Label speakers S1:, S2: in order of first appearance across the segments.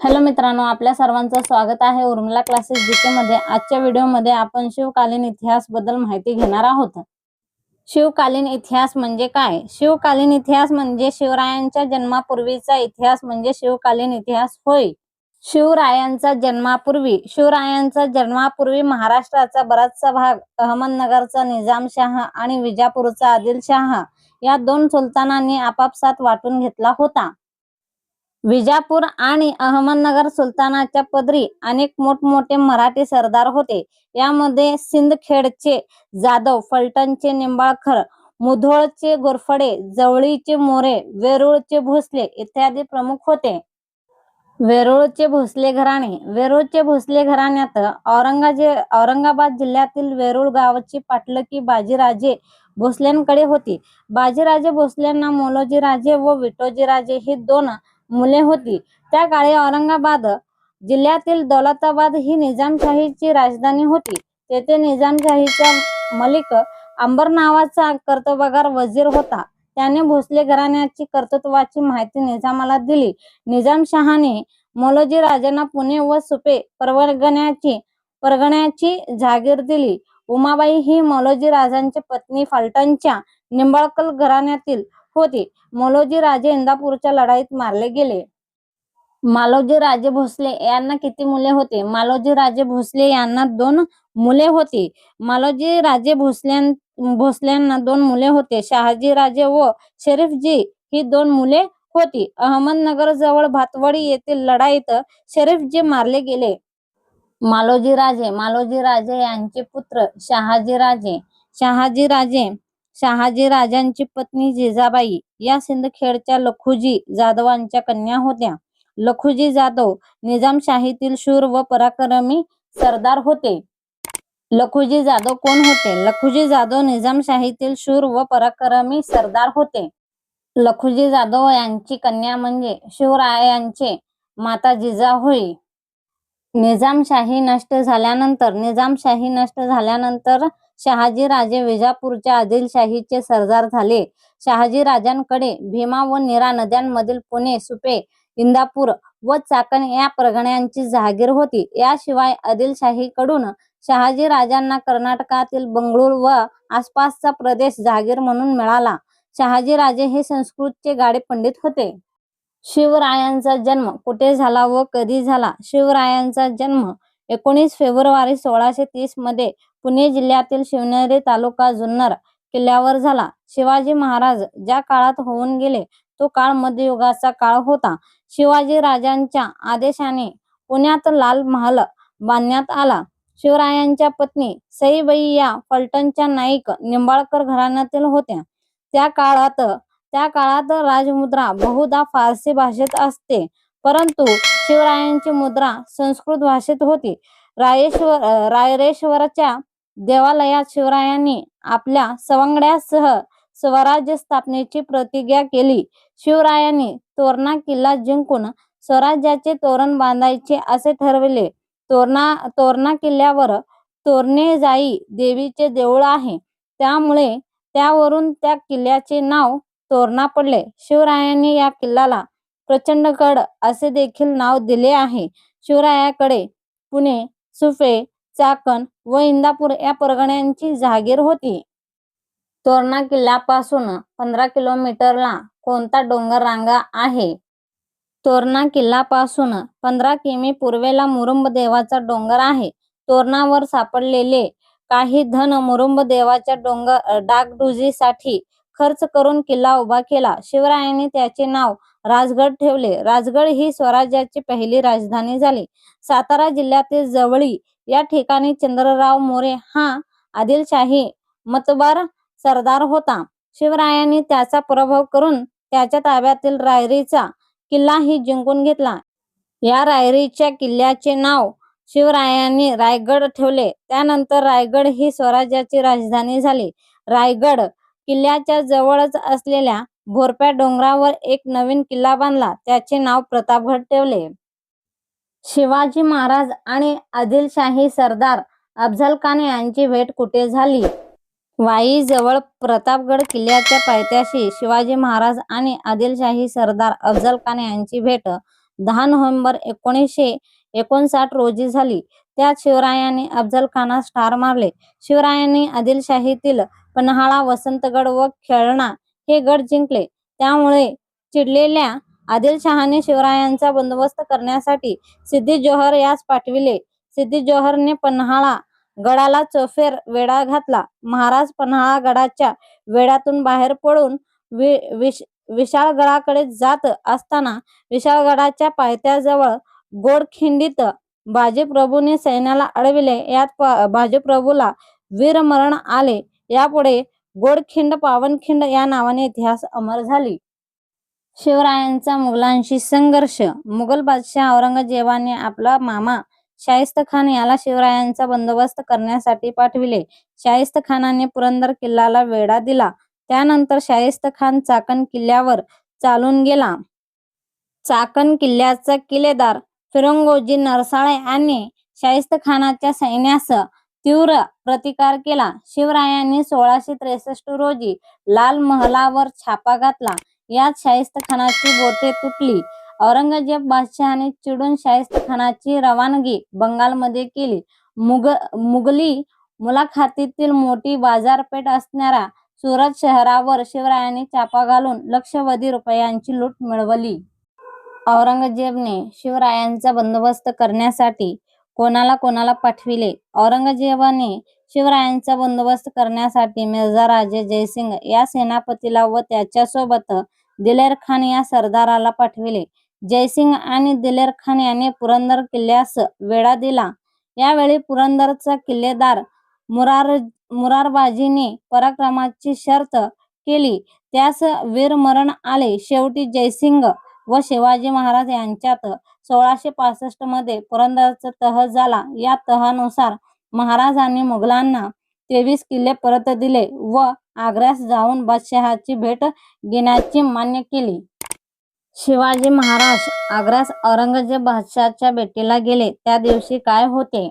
S1: Hello मित्रांनो आपल्या सर्वांचं स्वागत आहे उर्मिला क्लासेस जीके मध्ये. आजच्या व्हिडिओमध्ये आपण शिवकालीन इतिहासबद्दल माहिती घेणार आहोत. शिवकालीन इतिहास म्हणजे काय? शिवकालीन इतिहास म्हणजे शिवरायांच्या जन्मापूर्वीचा इतिहास म्हणजे शिवकालीन इतिहास होय. शिवरायांचा जन्मापूर्वी शिवरायांचा जन्मापूर्वी महाराष्ट्राचा बराचसा भाग अहमदनगरचा निजामशाह आणि विजापूरचा आदिलशाह या दोन सुलतानांनी आपापसात वाटून घेतला होता. विजापूर आणि अहमदनगर सुलतानाच्या पदरी अनेक मोठमोठे मराठी सरदार होते. यामध्ये सिंदखेडचे जाधव फलटणचे निंबाळकर मुधोळचे गोरफडे जवळीचे मोरे वेरूळचे भोसले इत्यादी प्रमुख होते. वेरूळचे भोसले घराणे वेरूळचे भोसले घराण्यात औरंगाजे औरंगाबाद जिल्ह्यातील वेरूळ गावाची पाटलकी बाजीराजे भोसल्यांकडे होती. बाजीराजे भोसल्यांना मोलोजीराजे व विठोजीराजे ही दोन मुले होती. त्या काळी औरंगाबाद जिल्ह्यातील दौलताबाद ही निजामशाहीची राजधानी होती. तेथे निजामशाहीचा मलिक अंबर नावाचा कर्तबगार वजीर होता. त्याने भोसले घराण्याची कर्तृत्वाची माहिती निजामाला दिली. निजामशहाने मोलोजी राजांना पुणे व सुपे परगण्याची परगण्याची जागीर दिली. उमाबाई ही मोलोजी राजांची पत्नी फालटणच्या निंबाळकर घराण्यातील होती. मोलोजी राजे इंदापूरच्या लढाईत मारले गेले. मालोजी राजे भोसले यांना किती मुले होते? मालोजी राजे भोसले यांना दोन मुले होती. मालोजी राजे भोसल्यां भोसल्यांना दोन मुले होते. शहाजी राजे व शरीफजी ही दोन मुले होती. अहमदनगर जवळ भातवाडी येथील लढाईत शरीफजी मारले गेले. मालोजी राजे मालोजी राजे यांचे पुत्र शहाजी राजे. शहाजी राजे शहाजी राजांची पत्नी जिजाबाई या सिंदखेडच्या लखुजी जाधवांच्या कन्या होत्या. लखुजी जाधव निजामशाहीतील शूर व पराक्रमी सरदार होते. लखुजी जाधव कोण होते? लखुजी जाधव निजामशाहीतील शूर व पराक्रमी सरदार होते. लखुजी जाधव यांची कन्या म्हणजे शिवरायांचे माता जिजा होय निजामशाही नष्ट झाल्यानंतर निजामशाही नष्ट झाल्यानंतर शहाजी राजे विजापूरच्या आदिलशाहीचे सरदार झाले. शहाजी राजांकडे भीमा व नीरा नद्यांमधील पुणे सुपे इंदापूर व चाकण या परगण्यांची जहागीर होती. याशिवाय आदिलशाहीकडून शहाजी राजांना कर्नाटकातील बंगळूर व आसपासचा प्रदेश जहागीर म्हणून मिळाला. शहाजी राजे हे संस्कृतचे गाडे पंडित होते. शिवरायांचा जन्म कुठे झाला व कधी झाला? शिवरायांचा जन्म एकोणीस फेब्रुवारी सोळाशे तीसमध्ये पुणे जिल्ह्यातील शिवनेरी तालुका जुन्नर किल्ल्यावर झाला. शिवाजी महाराज ज्या काळात होऊन गेले तो काळ मध्ययुगाचा काळ होता. शिवाजी राजांच्या आदेशाने पुण्यात लाल महाल बांधण्यात आला. शिवरायांच्या पत्नी सईबाई या फलटणच्या नाईक निंबाळकर घराण्यातील होत्या. त्या काळात त्या काळात राजमुद्रा बहुधा फारसी भाषेत असते. परंतु शिवरायांची मुद्रा संस्कृत भाषेत होती. रायेश्वर रायरेश्वरच्या देवालयात शिवरायांनी आपल्या सवंगड्यासह स्वराज्य स्थापनेची प्रतिज्ञा केली. शिवरायांनी तोरणा किल्ला जिंकून स्वराज्याचे तोरण बांधायचे असे ठरविले. तोरणा तोरणा किल्ल्यावर तोरणे जाई देवीचे देऊळ आहे. त्यामुळे त्यावरून त्या किल्ल्याचे नाव तोरणा पडले. शिवरायांनी या किल्ल्याला प्रचंडगड असे देखील नाव दिले आहे. शिवरायाकडे पुणे सुफे चाकण व इंदापूर या परगण्यांची जहागीर होती. तोरणा किल्ल्यापासून पंधरा किलोमीटरला कोणता डोंगर रांगा आहे? तोरणा किल्ल्यापासून पंधरा किमी पूर्वेला मुरुंब देवाचा डोंगर आहे. तोरणावर सापडलेले काही धन मुरुंब देवाच्या डोंगर डागडुजीसाठी खर्च करून किल्ला उभा केला. शिवरायांनी त्याचे नाव राजगड ठेवले. राजगड ही स्वराज्याची पहिली राजधानी झाली. सातारा जिल्ह्यातील जवळी या ठिकाणी चंद्रराव मोरे हा आदिलशाही मतबार सरदार होता. शिवरायांनी त्याचा पराभव करून त्याच्या ताब्यातील रायरीचा किल्लाही जिंकून घेतला. या रायरीच्या किल्ल्याचे नाव शिवरायांनी रायगड ठेवले. त्यानंतर रायगड ही स्वराज्याची राजधानी झाली. रायगड किल्ल्याच्या जवळच असलेल्या भोरप्या डोंगरावर एक नवीन किल्ला बांधला. त्याचे नाव प्रतापगड ठेवले. शिवाजी महाराज आणि आदिलशाही सरदार अफझल खान यांची भेट कुठे झाली? वाई जवळ प्रतापगड किल्ल्याच्या पायथ्याशी शिवाजी महाराज आणि आदिलशाही सरदार अफजल खान यांची भेट दहा नोव्हेंबर एकोणीसशे एकोणसाठ रोजी झाली. त्यात शिवरायांनी अफजल खानास ठार मारले. शिवरायांनी आदिलशाहीतील पन्हाळा वसंतगड व खेळणा हे गड जिंकले. त्यामुळे चिडलेल्या आदिलशहाने शिवरायांचा बंदोबस्त करण्यासाठी सिद्धी जोहर यास पाठविले. सिद्धी जोहरने पन्हाळा गडाला चोफेर वेढा घातला. महाराज पन्हाळा गडाच्या वेढातून बाहेर पडून वि विश विशाळगडाकडे जात असताना विशाळगडाच्या पायथ्याजवळ गोडखिंडीत बाजीप्रभूने सैन्याला अडविले. यात बाजीप्रभूला वीरमरण आले. यापुढे गोडखिंड पावनखिंड या नावाने इतिहास अमर झाली. शिवरायांचा मुघलांशी संघर्ष. मुघल बादशाह औरंगजेबाने आपला मामा शाहिस्त खान याला शिवरायांचा बंदोबस्त करण्यासाठी पाठविले. शाहिस्त खानाने पुरंदर किल्ल्याला वेढा दिला. त्यानंतर शाहिस्त खान चाकण किल्ल्यावर चालून गेला. चाकण किल्ल्याचा किल्लेदार फिरंगोजी नरसाळे यांनी शाहिस्त खानाच्या सैन्यास तीव्र प्रतिकार केला. शिवरायांनी सोळाशे त्रेसष्ट रोजी लाल महलावर छापा घातला. यात शाहिस्त खानाची बोटे तुटली. औरंगजेब बादशहाने चिडून शाहिस्त खानाची रवानगी बंगालमध्ये केली. मुग मुघली मुलाखतीतील मोठी बाजारपेठ असणाऱ्या सुरत शहरावर शिवरायांनी छापा घालून लक्षवधी रुपयांची लूट मिळवली. औरंगजेबने शिवरायांचा बंदोबस्त करण्यासाठी कोणाला कोणाला पाठविले? औरंगजेबाने शिवरायांचा बंदोबस्त करण्यासाठी मिर्झा राजे जयसिंग या सेनापतीला व त्याच्यासोबत दिलेर खान या सरदाराला पाठविले. जयसिंग आणि दिलेर खान यांनी पुरंदर किल्ल्यास वेढा दिला. यावेळी पुरंदरचा किल्लेदार मुरार मुरारबाजीने पराक्रमाची शर्त केली. त्यास वीरमरण आले. शेवटी जयसिंग व शिवाजी महाराज यांच्यात सोळाशे पासष्टमध्ये पुरंदरचा तह झाला. या तहानुसार महाराजांनी मुघलांना तेवीस किल्ले परत दिले व आग्र्यास जाऊन बादशहाची भेट घेण्याची मान्य केली. शिवाजी महाराज आग्र्यास औरंगजेब बादशहाच्या भेटीला गेले. त्या दिवशी काय होते?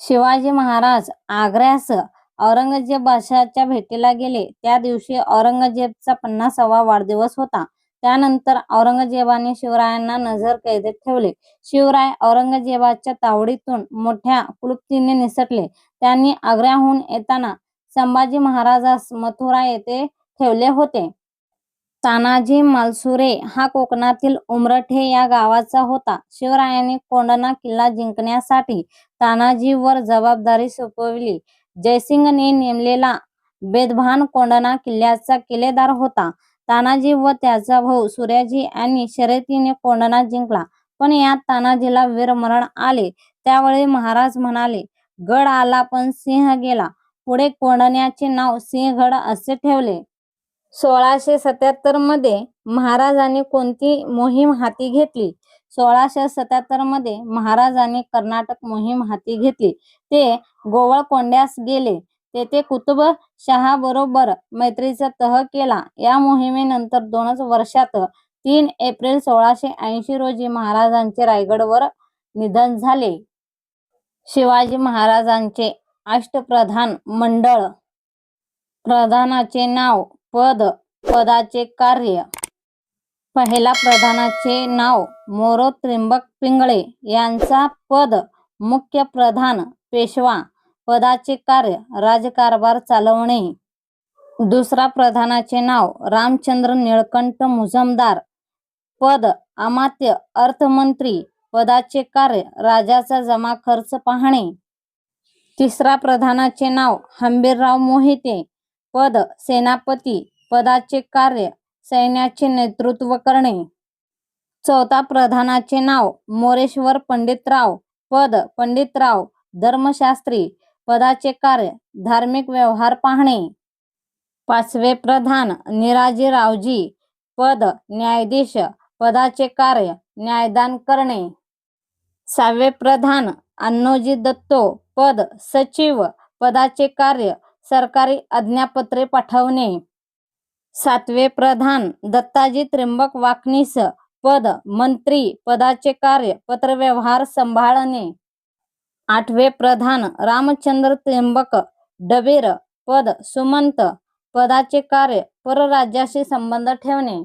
S1: शिवाजी महाराज आग्र्यास औरंगजेब बादशहाच्या भेटीला गेले. त्या दिवशी औरंगजेबचा पन्नासावा वाढदिवस होता. त्यानंतर औरंगजेबाने शिवरायांना नजर कैदेत ठेवले. शिवराय औरंगजेबाच्या तावडीतून मोठ्या क्लुप्तीने निसटले. त्यांनी आग्र्याहून येताना संभाजी महाराजास मथुरा येथे ठेवले होते. तानाजी मालसुरे हा कोकणातील उमरठे या गावाचा होता. शिवरायांनी कोंढणा किल्ला जिंकण्यासाठी तानाजीवर जबाबदारी सोपवली. जयसिंगने नेमलेला बेदभान कोंढणा किल्ल्याचा किल्लेदार होता. तानाजी व त्याचा भाऊ सूर्याजी यांनी शर्यतीने कोंढणा जिंकला. पण यात तानाजीला वीरमरण आले. त्यावेळी महाराज म्हणाले गड आला पण सिंह गेला. पुढे कोंढण्याचे नाव सिंहगड असे ठेवले. सोळाशे सत्याहत्तरमध्ये महाराजांनी कोणती मोहीम हाती घेतली? सोळाशे सत्याहत्तरमध्ये महाराजांनी कर्नाटक मोहीम हाती घेतली. ते गोवळकोंड्यास गेले. तेथे कुतुब शहा बरोबर मैत्रीचा तह केला. या मोहिमेनंतर दोनच वर्षात तीन एप्रिल सोळाशे ऐंशी रोजी महाराजांचे रायगडवर निधन झाले. शिवाजी महाराजांचे अष्टप्रधान मंडळ प्रधानाचे नाव पद पदाचे कार्य. पहिला प्रधानाचे नाव मोरो त्रिंबक पिंगळे. यांचा पद मुख्य प्रधान पेशवा. पदाचे कार्य राजकारभार चालवणे. दुसरा प्रधानाचे नाव रामचंद्र निळकंठ मुजमदार पद अमात्य अर्थमंत्री. पदाचे कार्य राजाचा जमा खर्च पाहणे. तिसरा प्रधानाचे नाव हंबीरराव मोहिते. पद सेनापती. पदाचे कार्य सैन्याचे नेतृत्व करणे. चौथा प्रधानाचे नाव मोरेश्वर पंडितराव. पद पंडितराव धर्मशास्त्री. पदाचे कार्य धार्मिक व्यवहार पाहणे. पाचवे प्रधान निराजीरावजी पद न्यायाधीश पदाचे कार्य न्यायदान करणे. सहावे प्रधान अण्णोजी दत्तो पद सचिव पदाचे कार्य सरकारी आज्ञापत्रे पाठवणे. सातवे प्रधान दत्ताजी त्र्यंबक वाकनीस पद मंत्री पदाचे कार्य पत्रव्यवहार सांभाळणे. आठवे प्रधान रामचंद्र त्र्यंबक डबीर पद सुमंत पदाचे कार्य परराज्याशी संबंध ठेवणे.